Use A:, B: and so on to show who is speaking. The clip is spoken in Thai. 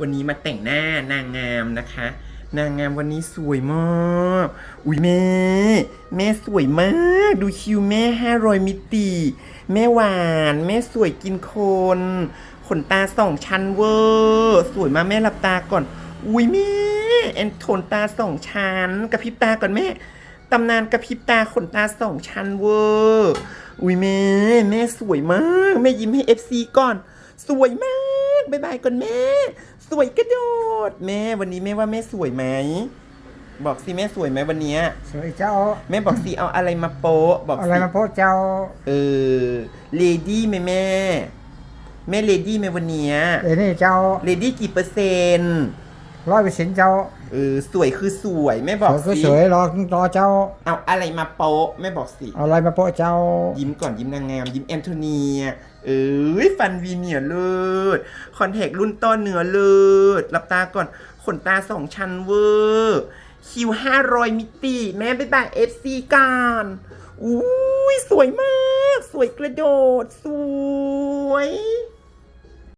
A: วันนี้มาแต่งหน้านางงามนะคะ นางงามวันนี้สวยมาก อุ้ยแม่ แม่สวยมาก ดูคิวแม่ห้ารอยมิติ แม่หวาน แม่สวยกินคน ขนตาสองชั้นเวอร์ สวยมากแม่หลับตาก่อน อุ้ยแม่แอนขนตาสองชั้นกระพริบตาก่อนแม่ตำนานกระพริบตาขนตาสองชั้นเวอร์ อุ้ยแม่ แม่สวยมาก แม่ยิ้มให้เอฟซีก่อน สวยมาก บายบายก่อนแม่ สวยกระโดด แม่วันนี้แม่ว่าแม่สวยไหม บอกสิแม่สวยไหมวันเนี้ย
B: สวยเจ้า
A: แม่บอกสิเอาอะไรมาโป๊ะบอก
B: อะไร
A: สิ
B: มาโพสเจ้า
A: เออเลดี้ไหมแม่ แม่เลดี้ไหมวันเนี้ย
B: เอ้นี่เจ้า
A: เลดี้กี่เปอร์เซ็นต์
B: ร้อยเปอร์เซ็นต์เจ้า
A: เออสวยคือสวยแม่บ
B: ส
A: อก
B: วยก็
A: สิ
B: สวยรอรอเจ้า
A: เอาอะไรมาโป๊ะแม่บอกสิ
B: เอาอะไรมาโพสเจ้า
A: ยิ้มก่อนยิ้มนางงาม ยิ้มแอนโทเนีย เอ้ยฟันวีเนียร์เลิศคอนแทครุ่นต้นเนื้อเลิศหลับตาก่อนขนตาสองชั้นเวอร์คิวห้าร้อยมิติ แม่บ๊ายบายเอฟซีกันอุ้ยสวยมาก สวยกระโดด สวย